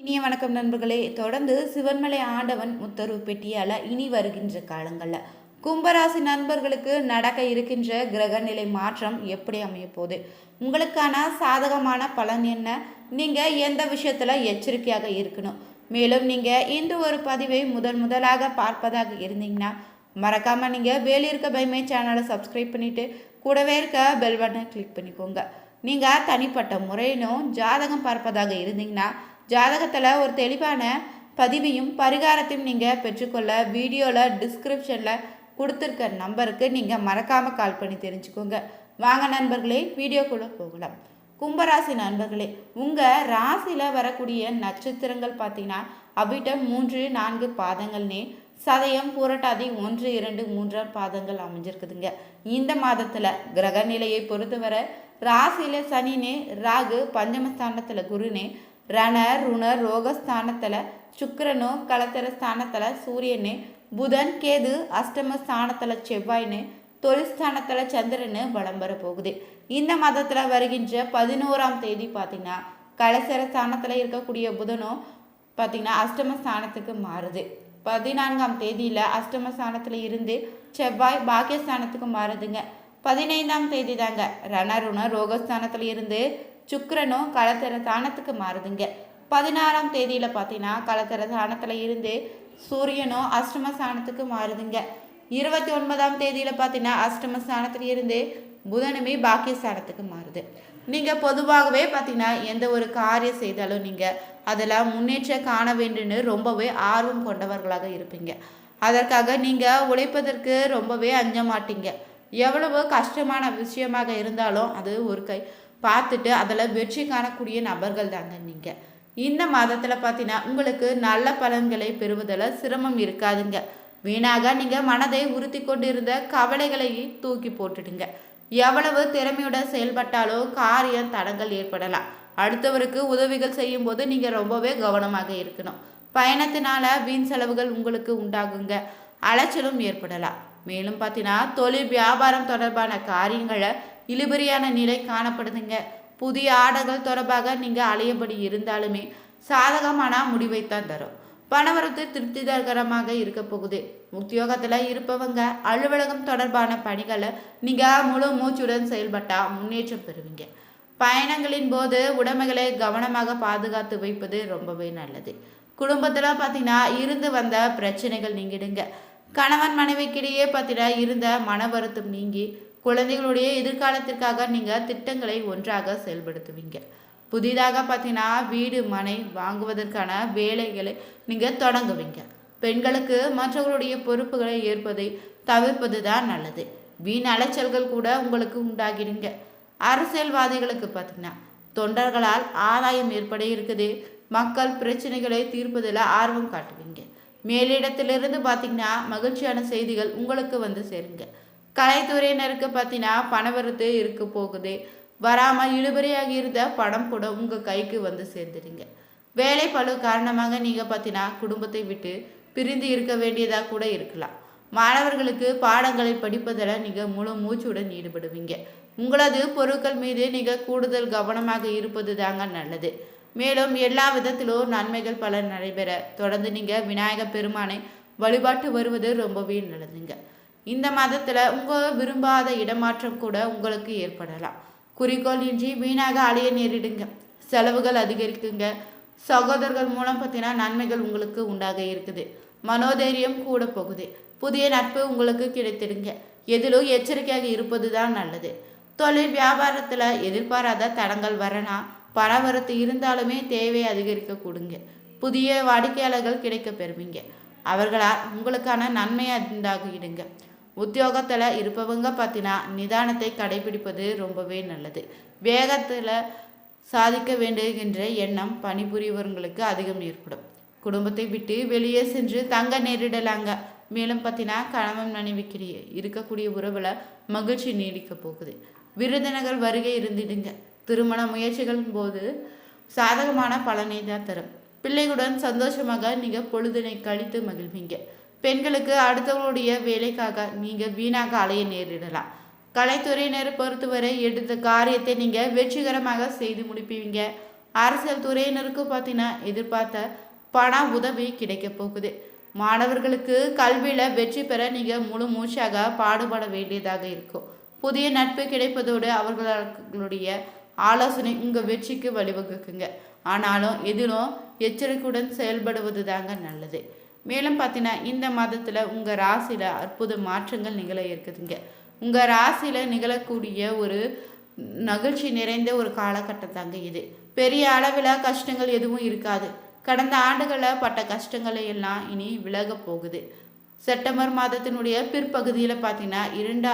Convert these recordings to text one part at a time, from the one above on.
இனிய வணக்கம் நண்பர்களே. தொடர்ந்து சிவன்மலை ஆண்டவன் உத்தரவு பெட்டியால் இனி வருகின்ற காலங்களில். கும்பராசி நண்பர்களுக்கு நடக்க இருக்கின்ற கிரகநிலை மாற்றம் எப்படி அமையப்போகுது உங்களுக்கான சாதகமான பலன் என்ன? நீங்கள் எந்த விஷயத்தில் எச்சரிக்கையாக இருக்கணும்? மேலும் நீங்கள் இந்த ஒரு பதிவை முதல் முதலாக பார்ப்பதாக இருந்தீங்கன்னா மறக்காமல் நீங்கள் வேலியிருக்க பைமை சேனலை சப்ஸ்கிரைப் பண்ணிவிட்டு கூடவே இருக்க பெல் பட்டனை கிளிக் பண்ணிக்கோங்க. நீங்கள் தனிப்பட்ட முறையிலும் ஜாதகம் பார்ப்பதாக இருந்தீங்கன்னா ஜாதகத்தில் ஒரு தெளிவான பதிவையும் பரிகாரத்தையும் நீங்கள் பெற்றுக்கொள்ள வீடியோவில் டிஸ்கிரிப்ஷனில் கொடுத்துருக்க நம்பருக்கு நீங்கள் மறக்காமல் கால் பண்ணி தெரிஞ்சுக்கோங்க. வாங்க நண்பர்களே வீடியோக்குள்ளே போகலாம். கும்பராசி நண்பர்களே உங்கள் ராசியில் வரக்கூடிய நட்சத்திரங்கள் பார்த்தீங்கன்னா அவிட்ட மூன்று நான்கு பாதங்கள்னே சதயம் புரட்டாதி ஒன்று இரண்டு மூன்றாம் பாதங்கள் அமைஞ்சிருக்குதுங்க. இந்த மாதத்தில் கிரக நிலையை பொறுத்தவரை ராசியில் சனினே ராகு பஞ்சமஸ்தானத்தில் குருனே ரண ருண ரோகஸ்தானத்தில் சுக்கிரனோ கலத்தர ஸ்தானத்தில் சூரியனு புதன் கேது அஷ்டம ஸ்தானத்தில் செவ்வாய்னு தொழில்ஸ்தானத்தில் சந்திரனு வலம் வர போகுது. இந்த மாதத்தில் வருகின்ற பதினோராம் தேதி பார்த்தீங்கன்னா கலசர ஸ்தானத்தில் இருக்கக்கூடிய புதனும் பார்த்தீங்கன்னா அஷ்டம ஸ்தானத்துக்கு மாறுது. பதினான்காம் தேதியில் அஷ்டம ஸ்தானத்தில் இருந்து செவ்வாய் பாக்கியஸ்தானத்துக்கு மாறுதுங்க. பதினைந்தாம் தேதி தாங்க ரணருண ரோகஸ்தானத்தில் இருந்து சுக்கரனும் கலத்தர சாணத்துக்கு மாறுதுங்க. பதினாறாம் தேதியில் பார்த்தீங்கன்னா கலத்தர சாணத்தில் இருந்து சூரியனும் அஷ்டம சாணத்துக்கு மாறுதுங்க. இருபத்தி ஒன்பதாம் தேதியில் பார்த்தீங்கன்னா அஷ்டம ஸ்தானத்தில் இருந்து புதனுமே பாக்கியஸ்தானத்துக்கு மாறுது. நீங்கள் பொதுவாகவே பார்த்தீங்கன்னா எந்த ஒரு காரியம் செய்தாலும் நீங்கள் அதில் முன்னேற்றம் காண வேண்டும்னு ரொம்பவே ஆர்வம் கொண்டவர்களாக இருப்பீங்க. அதற்காக நீங்கள் உழைப்பதற்கு ரொம்பவே அஞ்ச மாட்டீங்க எவ்வளவு கஷ்டமான விஷயமாக இருந்தாலும் அது ஒரு கை பார்த்துட்டு அதில் வெற்றி காணக்கூடிய நபர்கள் தாங்க நீங்கள் இந்த மாதத்தில் பார்த்தீங்கன்னா உங்களுக்கு நல்ல பலன்களை பெறுவதில் சிரமம் இருக்காதுங்க. வீணாக நீங்கள் மனதை உறுத்தி கொண்டிருந்த கவலைகளை தூக்கி போட்டுடுங்க. எவ்வளவு திறமையோட செயல்பட்டாலோ காரியம் தடங்கள் ஏற்படலாம். அடுத்தவருக்கு உதவிகள் செய்யும் போது நீங்கள் ரொம்பவே கவனமாக இருக்கணும். பயணத்தினால வீண் செலவுகள் உங்களுக்கு உண்டாகுங்க. அலைச்சலும் ஏற்படலாம். மேலும் பார்த்தீங்கன்னா தொழில் வியாபாரம் தொடர்பான காரியங்களை இழுபறியான நிலை காணப்படுதுங்க. புதிய ஆடைகள் தொடர்பாக நீங்கள் அலையபடி இருந்தாலுமே சாதகமான முடிவைத்தான் தரும். பணவரத்து திருப்திகரமாக இருக்க போகுது. உத்தியோகத்தில் இருப்பவங்க அலுவலகம் தொடர்பான பணிகளை நீங்கள் முழு மூச்சுடன் செயல்பட்டால் முன்னேற்றம் பெறுவீங்க. பயணங்களின் போது உடமைகளை கவனமாக பாதுகாத்து வைப்பது ரொம்பவே நல்லது. குடும்பத்தில் பார்த்தீங்கன்னா இருந்து வந்த பிரச்சனைகள் நீங்கிடுங்க. கணவன் மனைவிக்கிடையே பார்த்தீங்கன்னா இருந்த மன வருத்தம் நீங்கி குழந்தைகளுடைய எதிர்காலத்திற்காக நீங்கள் திட்டங்களை ஒன்றாக செயல்படுத்துவீங்க. புதிதாக பார்த்தீங்கன்னா வீடு மனை வாங்குவதற்கான வேலைகளை நீங்கள் தொடங்குவீங்க. பெண்களுக்கு மற்றவர்களுடைய பொறுப்புகளை ஏற்பதை தவிர்ப்பது தான் நல்லது. வீண் அலைச்சல்கள் கூட உங்களுக்கு உண்டாகிடுங்க. அரசியல்வாதிகளுக்கு பார்த்தீங்கன்னா தொண்டர்களால் ஆதாயம் ஏற்பட இருக்குது. மக்கள் பிரச்சனைகளை தீர்ப்பதில் ஆர்வம் காட்டுவீங்க. மேலிடத்திலிருந்து பார்த்தீங்கன்னா மகிழ்ச்சியான செய்திகள் உங்களுக்கு வந்து சேருங்க. கலைத்துறையினருக்கு பார்த்தீங்கன்னா பணவரத்து இருக்க போகுது. வராமல் இழுபறியாக இருந்த பணம் கூட உங்கள் கைக்கு வந்து சேர்ந்துடுங்க. வேலை பழு காரணமாக நீங்கள் பார்த்தீங்கன்னா குடும்பத்தை விட்டு பிரிந்து இருக்க வேண்டியதாக கூட இருக்கலாம். மாணவர்களுக்கு பாடங்களை படிப்பதில் நீங்கள் முழு மூச்சுடன் ஈடுபடுவீங்க. உங்களது பொருட்கள் மீது நீங்கள் கூடுதல் கவனமாக இருப்பது தாங்க நல்லது. மேலும் எல்லா விதத்திலும் நன்மைகள் பல நடைபெற தொடர்ந்து நீங்கள் விநாயகர் பெருமானை வழிபாட்டு வருவது ரொம்பவே நல்லதுங்க. இந்த மாதத்தில் உங்கள் விரும்பாத இடமாற்றம் கூட உங்களுக்கு ஏற்படலாம். குறிக்கோள் இன்றி வீணாக அலைய நேரிடுங்க. செலவுகள் அதிகரிக்குங்க. சகோதரர்கள் மூலம் பார்த்தீங்கன்னா நன்மைகள் உங்களுக்கு உண்டாக இருக்குது. மனோதைரியம் கூட போகுது. புதிய நட்பு உங்களுக்கு கிடைத்திடுங்க. எதிலும் எச்சரிக்கையாக இருப்பது தான் நல்லது. தொழில் வியாபாரத்தில் எதிர்பாராத தடங்கள் வரனா பரவரத்து இருந்தாலுமே தேவை அதிகரிக்க கொடுங்க. புதிய வாடிக்கையாளர்கள் கிடைக்க பெறுவீங்க. அவர்களால் உங்களுக்கான நன்மையை உண்டாகிடுங்க. உத்தியோகத்தில் இருப்பவங்க பார்த்தீங்கன்னா நிதானத்தை கடைபிடிப்பது ரொம்பவே நல்லது. வேகத்தில் சாதிக்க வேண்டுகின்ற எண்ணம் பணிபுரியவர்களுக்கு அதிகம் ஏற்படும். குடும்பத்தை விட்டு வெளியே சென்று தங்க நேரிடலாங்க. மேலும் பார்த்தீங்கன்னா கணவன் மனைவிக்கிடையே இருக்கக்கூடிய உறவில் மகிழ்ச்சி நீடிக்க போகுது. விருதுநகர் வருகை இருந்திடுங்க. திருமண முயற்சிகளின் போது சாதகமான பலனை தான் தரும். பிள்ளைகளுடன் சந்தோஷமாக நீங்கள் பொழுதினை கழித்து மகிழ்வீங்க. பெண்களுக்கு அடுத்தவங்களுடைய வேலைக்காக நீங்கள் வீணாக அலைய நேரிடலாம். கலைத்துறையினரை பொறுத்தவரை எடுத்த காரியத்தை நீங்கள் வெற்றிகரமாக செய்து முடிப்பீங்க. அரசியல் துறையினருக்கு பார்த்தீங்கன்னா எதிர்பார்த்த பண உதவி கிடைக்க போகுது. மாணவர்களுக்கு கல்வியில் வெற்றி பெற நீங்கள் முழு மூச்சாக பாடுபட வேண்டியதாக இருக்கும். புதிய நட்பு கிடைப்பதோடு அவர்களுடைய ஆலோசனை உங்கள் வெற்றிக்கு வழிவகுக்குங்க. ஆனாலும் எதிலும் எச்சரிக்கையுடன் செயல்படுவது தாங்க நல்லது. மேலும் பார்த்தீங்கன்னா இந்த மாதத்தில் உங்கள் ராசியில் அற்புத மாற்றங்கள் நிகழ இருக்குதுங்க. உங்கள் ராசியில் நிகழக்கூடிய ஒரு மகிழ்ச்சி நிறைந்த ஒரு காலகட்டத்தாங்க இது. பெரிய அளவில் கஷ்டங்கள் எதுவும் இருக்காது. கடந்த ஆண்டுகளில் பட்ட கஷ்டங்களை எல்லாம் இனி விலக போகுது. செப்டம்பர் மாதத்தினுடைய பிற்பகுதியில் பார்த்தீங்கன்னா இரண்டா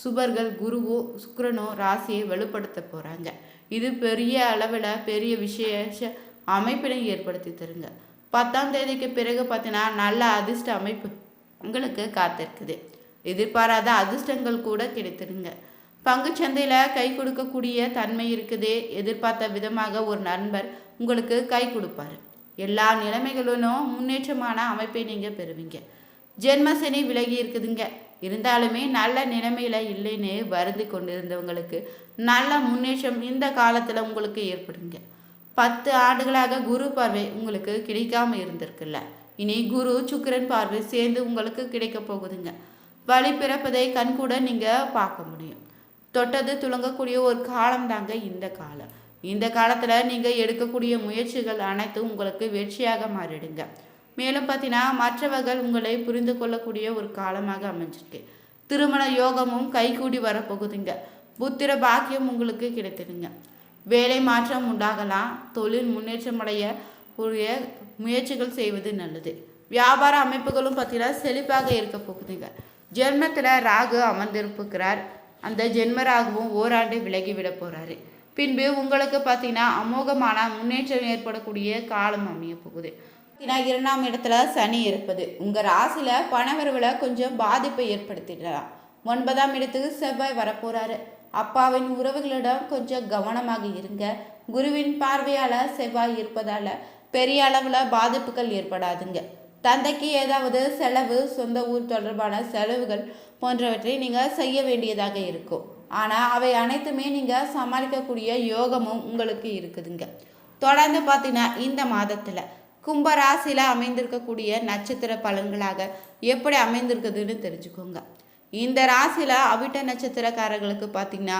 சுபர்கள் குருவோ சுக்கரனோ ராசியை வலுப்படுத்த போகிறாங்க இது பெரிய அளவில் பெரிய விசேஷ அமைப்பினை ஏற்படுத்தி தருங்க. பத்தாம் தேதிக்கு பிறகு பார்த்தீங்கன்னா நல்ல அதிர்ஷ்ட அமைப்பு உங்களுக்கு காத்திருக்குது. எதிர்பாராத அதிர்ஷ்டங்கள் கூட கிடைத்திருங்க சந்தையில் கை கொடுக்கக்கூடிய தன்மை இருக்குது. எதிர்பார்த்த விதமாக ஒரு நண்பர் உங்களுக்கு கை கொடுப்பாரு. எல்லா நிலைமைகளிலும் முன்னேற்றமான அமைப்பை நீங்கள் பெறுவீங்க. ஜென்மசனி விலகி இருக்குதுங்க. இருந்தாலுமே நல்ல நிலைமையில் இல்லைன்னு வருந்தி கொண்டிருந்தவங்களுக்கு நல்ல முன்னேற்றம் இந்த காலத்தில் உங்களுக்கு ஏற்படுங்க. பத்து ஆண்டுகளாக குரு பார்வை உங்களுக்கு கிடைக்காம இருந்திருக்குல்ல. இனி குரு சுக்கரன் பார்வை சேர்ந்து உங்களுக்கு கிடைக்க போகுதுங்க. வழி பிறப்பதை கண்கூட நீங்கள் பார்க்க முடியும். தொட்டது துளங்கக்கூடிய ஒரு காலம் தாங்க இந்த காலம். இந்த காலத்தில் நீங்கள் எடுக்கக்கூடிய முயற்சிகள் அனைத்தும் உங்களுக்கு வெற்றியாக மாறிடுங்க. மேலும் பார்த்தீங்கன்னா மற்றவர்கள் உங்களை புரிந்து கொள்ளக்கூடிய ஒரு காலமாக அமைஞ்சிருக்கு. திருமண யோகமும் கைகூடி வரப்போகுதுங்க. புத்திர பாக்கியம் உங்களுக்கு கிடைத்திடுங்க வேலை மாற்றம் உண்டாகலாம் தொழில் முன்னேற்றம் அடைய கூடிய முயற்சிகள் செய்வது நல்லது. வியாபார அமைப்புகளும் பார்த்தீங்கன்னா செழிப்பாக இருக்க போகுதுங்க. ஜென்மத்தில் ராகு அமர்ந்திருப்புக்கிறார் அந்த ஜென்ம ராகுவும் ஓராண்டு விலகி விட போகிறாரு பின்பு உங்களுக்கு பார்த்தீங்கன்னா அமோகமான முன்னேற்றம் ஏற்படக்கூடிய காலம் அமைய போகுது. இரண்டாம் இடத்துல சனி இருப்பது. உங்கள் ராசியில் பணவரவில் கொஞ்சம் பாதிப்பை ஏற்படுத்திடலாம். ஒன்பதாம் இடத்துக்கு செவ்வாய் வரப்போகிறாரு அப்பாவின் உறவுகளிடம் கொஞ்சம் கவனமாக இருங்க. குருவின் பார்வையால் செவ்வாய் இருப்பதால் பெரிய அளவில் பாதிப்புகள் ஏற்படாதுங்க. தந்தைக்கு ஏதாவது செலவு சொந்த ஊர் தொடர்பான செலவுகள் போன்றவற்றை நீங்கள் செய்ய வேண்டியதாக இருக்கும். ஆனால் அவை அனைத்துமே நீங்கள் சமாளிக்கக்கூடிய யோகமும் உங்களுக்கு இருக்குதுங்க. தொடர்ந்து பார்த்தீங்கன்னா இந்த மாதத்தில் கும்பராசியில் அமைந்திருக்கக்கூடிய நட்சத்திர பலன்களாக எப்படி அமைந்திருக்குதுன்னு தெரிஞ்சுக்கோங்க. இந்த ராசியில் அவிட்ட நட்சத்திரக்காரர்களுக்கு பார்த்தீங்கன்னா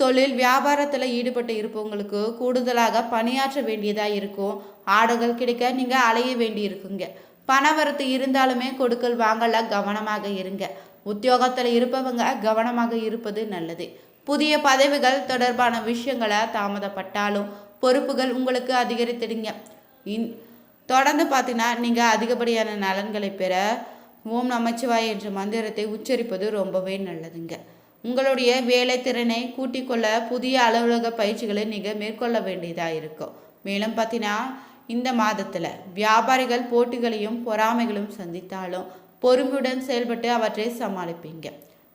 தொழில் வியாபாரத்தில் ஈடுபட்டு இருப்பவங்களுக்கு கூடுதலாக பணியாற்ற வேண்டியதாக இருக்கும். ஆடுகள் கிடைக்க நீங்கள் அலைய வேண்டி இருக்குங்க. பணவரத்து இருந்தாலுமே கொடுக்கல் வாங்கல கவனமாக இருங்க. உத்தியோகத்தில் இருப்பவங்க கவனமாக இருப்பது நல்லது. புதிய பதவிகள் தொடர்பான விஷயங்களை தாமதப்பட்டாலும் பொறுப்புகள் உங்களுக்கு அதிகரித்திடுங்க. இன் தொடர்ந்து பார்த்தீங்கன்னா நீங்கள் அதிகப்படியான நலன்களை பெற ஓம் நமச்சிவாய் என்ற மந்திரத்தை உச்சரிப்பது ரொம்பவே நல்லதுங்க. உங்களுடைய வேலை திறனை கூட்டிக் கொள்ள புதிய அலுவலக பயிற்சிகளை நீங்கள் மேற்கொள்ள வேண்டியதாக இருக்கும். மேலும் பார்த்தீங்கன்னா இந்த மாதத்தில் வியாபாரிகள் போட்டிகளையும் பொறாமைகளும் சந்தித்தாலும் பொறுமையுடன் செயல்பட்டு அவற்றை சமாளிப்பீங்க.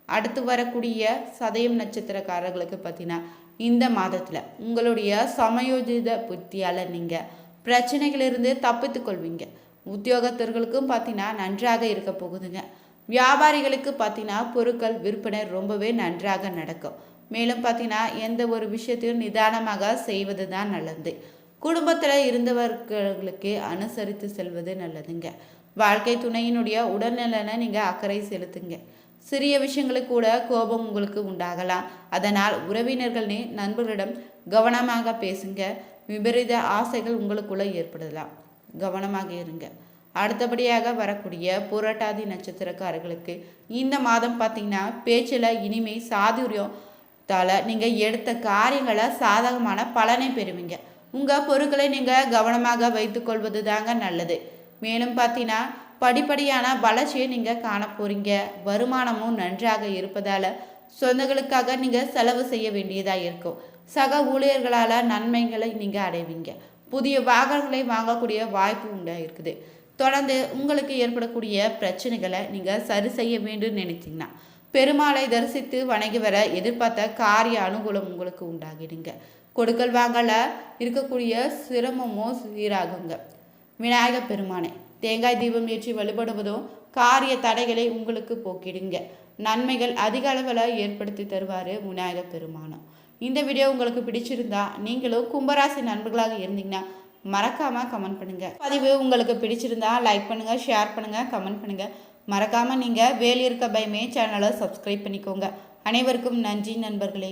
அடுத்து வரக்கூடிய சதயம் நட்சத்திரக்காரர்களுக்கு பார்த்தீங்கன்னா இந்த மாதத்தில் உங்களுடைய சமயோஜித புத்தியால் நீங்கள் பிரச்சனைகளிலிருந்து தப்பித்து கொள்வீங்க உத்தியோகத்தர்களுக்கும் பார்த்தீங்கன்னா நன்றாக இருக்க போகுதுங்க. வியாபாரிகளுக்கு பார்த்தீங்கன்னா பொருட்கள் விற்பனை ரொம்பவே நன்றாக நடக்கும். மேலும் பார்த்தீங்கன்னா எந்த ஒரு விஷயத்தையும் நிதானமாக செய்வது தான் நல்லது. குடும்பத்தில் இருந்தவர்களுக்கு அனுசரித்து செல்வது நல்லதுங்க. வாழ்க்கை துணையினுடைய உடல்நலனை நீங்கள் அக்கறை செலுத்துங்க. சிறிய விஷயங்களுக்கு கூட கோபம் உங்களுக்கு உண்டாகலாம். அதனால் உறவினர்களே நண்பர்களிடம் கவனமாக பேசுங்க. விபரீத ஆசைகள் உங்களுக்குள்ளே ஏற்படலாம். கவனமாக இருங்க. அடுத்தபடியாக வரக்கூடிய புரட்டாதி நட்சத்திரக்காரர்களுக்கு இந்த மாதம் பார்த்தீங்கன்னா பேச்சில் இனிமை சாதுரியத்தால் நீங்கள் எடுத்த காரியங்களை சாதகமான பலனை பெறுவீங்க. உங்கள் பொருட்களை நீங்கள் கவனமாக வைத்துக்கொள்வது தாங்க நல்லது. மேலும் பார்த்தீங்கன்னா படிப்படியான வளர்ச்சியை நீங்கள் காண போகிறீங்க வருமானமும் நன்றாக இருப்பதால் சொந்தங்களுக்காக நீங்கள் செலவு செய்ய வேண்டியதாக இருக்கும். சக ஊழியர்களால் நன்மைகளை நீங்கள் அடைவீங்க. புதிய வாகனங்களை வாங்கக்கூடிய வாய்ப்பு உண்டாக இருக்குது. தொடர்ந்து உங்களுக்கு ஏற்படக்கூடிய பிரச்சனைகளை நீங்கள் சரி செய்ய வேண்டும் நினைச்சிங்கன்னா பெருமாளை தரிசித்து வணங்கி வர எதிர்பார்த்த காரிய அனுகூலம் உங்களுக்கு உண்டாகிடுங்க. கொடுக்கல் வாங்கல இருக்கக்கூடிய சிரமமோ சீராகுங்க. விநாயக பெருமானை தேங்காய் தீபம் ஏற்றி வழிபடுவதும் காரிய தடைகளை உங்களுக்கு போக்கிடுங்க. நன்மைகள் அதிக அளவில் ஏற்படுத்தி தருவார் விநாயக பெருமானம் இந்த வீடியோ உங்களுக்கு பிடிச்சிருந்தா நீங்களும் கும்பராசி நண்பர்களாக இருந்தீங்கன்னா மறக்காமல் கமெண்ட் பண்ணுங்கள் பதிவு உங்களுக்கு பிடிச்சிருந்தா லைக் பண்ணுங்கள் ஷேர் பண்ணுங்கள் கமெண்ட் பண்ணுங்கள் மறக்காமல் நீங்கள் வேலியிருக்க பயமே சேனலை சப்ஸ்கிரைப் பண்ணிக்கோங்க. அனைவருக்கும் நன்றி நண்பர்களே.